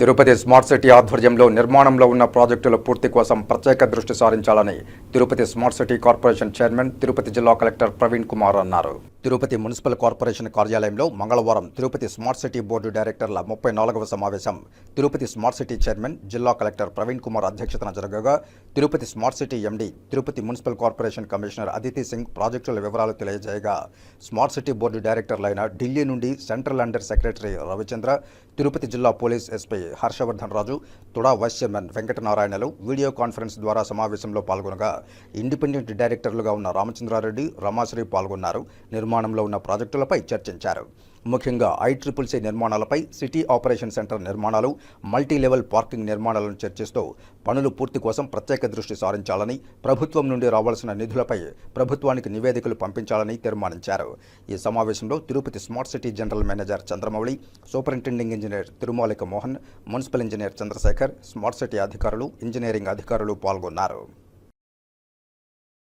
Tirupati smart city ఆధ్వర్యంలో నిర్మాణంలో ఉన్న ప్రాజెక్టుల పూర్తి కోసం ప్రత్యేక దృష్టి సారించాలని Tirupati smart city corporation chairman Tirupati జిల్లా కలెక్టర్ ప్రవీణ్ కుమార్ అన్నారు. తిరుపతి మున్సిపల్ కార్పొరేషన్ కార్యాలయంలో మంగళవారం తిరుపతి స్మార్ట్ సిటీ బోర్డు డైరెక్టర్ల ముప్పై నాలుగవ సమావేశం తిరుపతి స్మార్ట్ సిటీ చైర్మన్ జిల్లా కలెక్టర్ ప్రవీణ్ కుమార్ అధ్యక్షతన జరగగా Tirupati smart city MD Tirupati municipal corporation commissioner Aditi Singh ప్రాజెక్టుల వివరాలు తెలియజేయగా స్మార్ట్ సిటీ బోర్డు డైరెక్టర్లైన ఢిల్లీ నుండి central under secretary Ravichandra Tirupati జిల్లా police SP Harshavardhan Raju TUDA vice chairman వెంకటనారాయణలు video conference ద్వారా సమావేశంలో పాల్గొనగా ఇండిపెండెంట్ డైరెక్టర్లుగా ఉన్న రామచంద్రారెడ్డి రమాశ్రీ పాల్గొన్నారు. నిర్మాణంలో ఉన్న ప్రాజెక్టులపై చర్చించారు. ముఖ్యంగా ఐట్రిపుల్సీ నిర్మాణాలపై సిటీ ఆపరేషన్ సెంటర్ నిర్మాణాలు మల్టీ లెవెల్ పార్కింగ్ నిర్మాణాలను చర్చిస్తూ పనులు పూర్తి కోసం ప్రత్యేక దృష్టి సారించాలని ప్రభుత్వం నుండి రావాల్సిన నిధులపై ప్రభుత్వానికి నివేదికలు పంపించాలని తీర్మానించారు. ఈ సమావేశంలో Tirupati smart city general manager Chandramouli superintending engineer Tirumalika Mohan municipal engineer Chandrasekhar smart city అధికారులు ఇంజనీరింగ్ అధికారులు పాల్గొన్నారు.